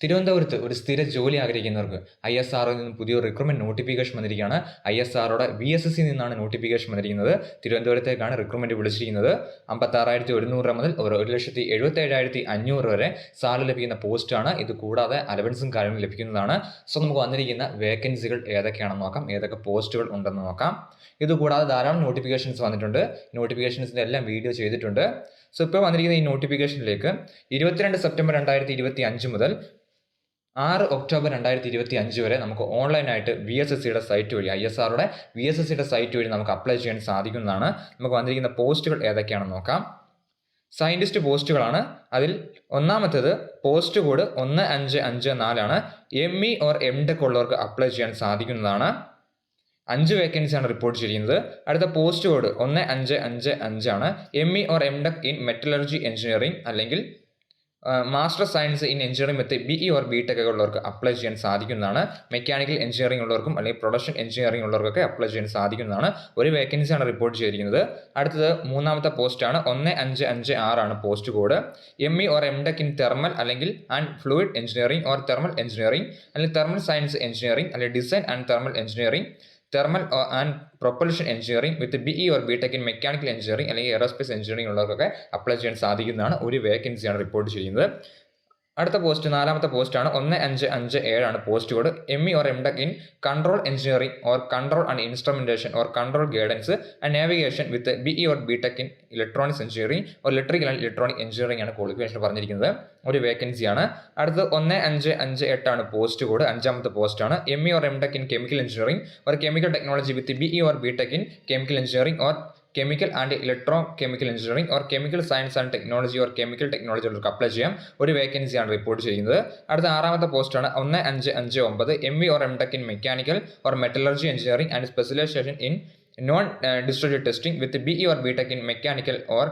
തിരുവനന്തപുരത്ത് ഒരു സ്ഥിര ജോലി ആഗ്രഹിക്കുന്നവർക്ക് ഐ എസ് ആറിൽ നിന്നും പുതിയൊരു റിക്രൂട്ട്മെന്റ് നോട്ടിഫിക്കേഷൻ വന്നിരിക്കുകയാണ്. ഐ എസ് ആറോടെ വി എസ് എസ് സി നിന്നാണ് നോട്ടിഫിക്കേഷൻ വന്നിരിക്കുന്നത്. തിരുവനന്തപുരത്തേക്കാണ് റിക്രൂട്ട്മെന്റ് വിളിച്ചിരിക്കുന്നത്. അമ്പത്താറായിരത്തി ഒരുന്നൂറ് മുതൽ ഒരു ഒരു ലക്ഷത്തി എഴുപത്തി ഏഴായിരത്തി അഞ്ഞൂറ് വരെ സാലറി ലഭിക്കുന്ന പോസ്റ്റാണ് ഇത് കൂടാതെ അലവൻസും കാര്യങ്ങളും ലഭിക്കുന്നതാണ്. സോ നമുക്ക് വന്നിരിക്കുന്ന വേക്കൻസികൾ ഏതൊക്കെയാണെന്ന് നോക്കാം. ഏതൊക്കെ പോസ്റ്റുകൾ ഉണ്ടെന്ന് നോക്കാം. ഇത് കൂടാതെ ധാരാളം നോട്ടിഫിക്കേഷൻസ് വന്നിട്ടുണ്ട്. നോട്ടിഫിക്കേഷൻസിന്റെ എല്ലാം വീഡിയോ ചെയ്തിട്ടുണ്ട്. സോ ഇപ്പോൾ വന്നിരിക്കുന്ന ഈ നോട്ടിഫിക്കേഷനിലേക്ക് ഇരുപത്തിരണ്ട് സെപ്റ്റംബർ രണ്ടായിരത്തി ഇരുപത്തി അഞ്ച് മുതൽ ആറ് ഒക്ടോബർ രണ്ടായിരത്തി ഇരുപത്തി അഞ്ച് വരെ നമുക്ക് ഓൺലൈനായിട്ട് വി എസ് എസ് സിയുടെ സൈറ്റ് വഴി ഐ എസ് ആറുടെ വി എസ് എസ് സിയുടെ സൈറ്റ് വഴി നമുക്ക് അപ്ലൈ ചെയ്യാൻ സാധിക്കുന്നതാണ്. നമുക്ക് വന്നിരിക്കുന്ന പോസ്റ്റുകൾ ഏതൊക്കെയാണെന്ന് നോക്കാം. സയന്റിസ്റ്റ് പോസ്റ്റുകളാണ്. അതിൽ ഒന്നാമത്തേത് പോസ്റ്റ് കോഡ് ഒന്ന് അഞ്ച് അഞ്ച് നാലാണ് M E or M tech ഉള്ളവർക്ക് അപ്ലൈ ചെയ്യാൻ സാധിക്കുന്നതാണ്. അഞ്ച് വേക്കൻസിയാണ് റിപ്പോർട്ട് ചെയ്തിരിക്കുന്നത് അടുത്ത പോസ്റ്റ് കോഡ് ഒന്ന് അഞ്ച് അഞ്ച് അഞ്ചാണ് M E or M tech in metallurgy engineering അല്ലെങ്കിൽ master science in engineering with B E or B tech ഉള്ളവർക്ക് അപ്ലൈ ചെയ്യാൻ സാധിക്കുന്നതാണ്. മെക്കാനിക്കൽ എഞ്ചിനീയറിംഗ് ഉള്ളവർക്കും അല്ലെങ്കിൽ പ്രൊഡക്ഷൻ എഞ്ചിനീയറിംഗ് ഉള്ളവർക്കൊക്കെ അപ്ലൈ ചെയ്യാൻ സാധിക്കുന്നതാണ്. ഒരു വേക്കൻസിയാണ് റിപ്പോർട്ട് ചെയ്തിരിക്കുന്നത്. അടുത്തത് മൂന്നാമത്തെ പോസ്റ്റാണ് ഒന്ന് അഞ്ച് അഞ്ച് ആറാണ് post code M E or M tech in thermal അല്ലെങ്കിൽ and fluid engineering or thermal engineering അല്ലെങ്കിൽ തെർമൽ സയൻസ് എഞ്ചിനീയറിംഗ് അല്ലെങ്കിൽ design and thermal engineering thermal and propulsion engineering with B E or B tech in mechanical engineering അല്ലെങ്കിൽ aerospace engineering ഉള്ളവർക്കൊക്കെ apply ചെയ്യാൻ സാധിക്കുന്നതാണ്. ഒരു വേക്കൻസിയാണ് report ചെയ്യുന്നത്. അടുത്ത പോസ്റ്റ് നാലാമത്തെ പോസ്റ്റാണ് ഒന്ന് അഞ്ച് അഞ്ച് ഏഴാണ് post code M E or M tech in control engineering or control and instrumentation or control guidance and navigation with B E or B tech in electronics engineering or electrical and electronic engineering ആണ് qualification പറഞ്ഞിരിക്കുന്നത്. ഒരു വേക്കൻസിയാണ് അടുത്ത് ഒന്ന് അഞ്ച് അഞ്ച് എട്ടാണ് post code അഞ്ചാമത്തെ പോസ്റ്റാണ് M E or M tech in chemical engineering or chemical technology with B E or B tech in chemical engineering or chemical and electro chemical engineering or chemical science and technology or chemical technology ഉള്ളവർക്ക് apply ചെയ്യാം. ഒരു വേക്കൻസിയാണ് report ചെയ്യുന്നത്. അടുത്ത ആറാമത്തെ പോസ്റ്റാണ് ഒന്ന് അഞ്ച് അഞ്ച് ഒമ്പത് M V or M tech in mechanical or metallurgy engineering and specialization in non distributed testing with B E or B tech in mechanical or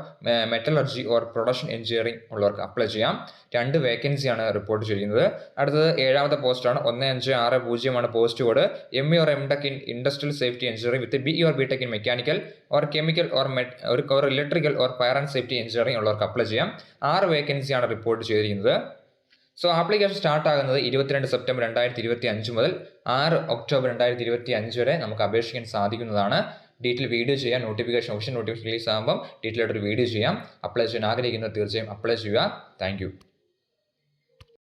metallurgy or production engineering ഉള്ളവർക്ക് അപ്ലൈ ചെയ്യാം. രണ്ട് വേക്കൻസിയാണ് റിപ്പോർട്ട് ചെയ്യുന്നത്. അടുത്തത് ഏഴാമത്തെ പോസ്റ്റാണ് ഒന്ന് അഞ്ച് ആറ് പൂജ്യമാണ് post code M E or M tech in industrial safety engineering with B E or B tech in mechanical or chemical or met ഒരു electrical or fire and safety engineering ഉള്ളവർക്ക് അപ്ലൈ ചെയ്യാം. ആറ് വേക്കൻസിയാണ് റിപ്പോർട്ട് ചെയ്തിരിക്കുന്നത്. So application start ആകുന്നത് ഇരുപത്തിരണ്ട് September രണ്ടായിരത്തി ഇരുപത്തി അഞ്ച് മുതൽ ആറ് ഒക്ടോബർ രണ്ടായിരത്തി ഇരുപത്തി അഞ്ച് വരെ നമുക്ക് അപേക്ഷിക്കാൻ സാധിക്കുന്നതാണ്. ഡീറ്റെയിൽ വീഡിയോ ചെയ്യാം നോട്ടിഫിക്കേഷൻ ഓപ്ഷൻ നോട്ടിഫിക്കേഷൻ റിലീസ് ആകുമ്പോൾ ഡീറ്റെയിൽ ആയിട്ട് ഒരു വീഡിയോ ചെയ്യാം. അപ്ലൈ ചെയ്യാൻ ആഗ്രഹിക്കുന്നത് തീർച്ചയായും അപ്ലൈ ചെയ്യുക. താങ്ക്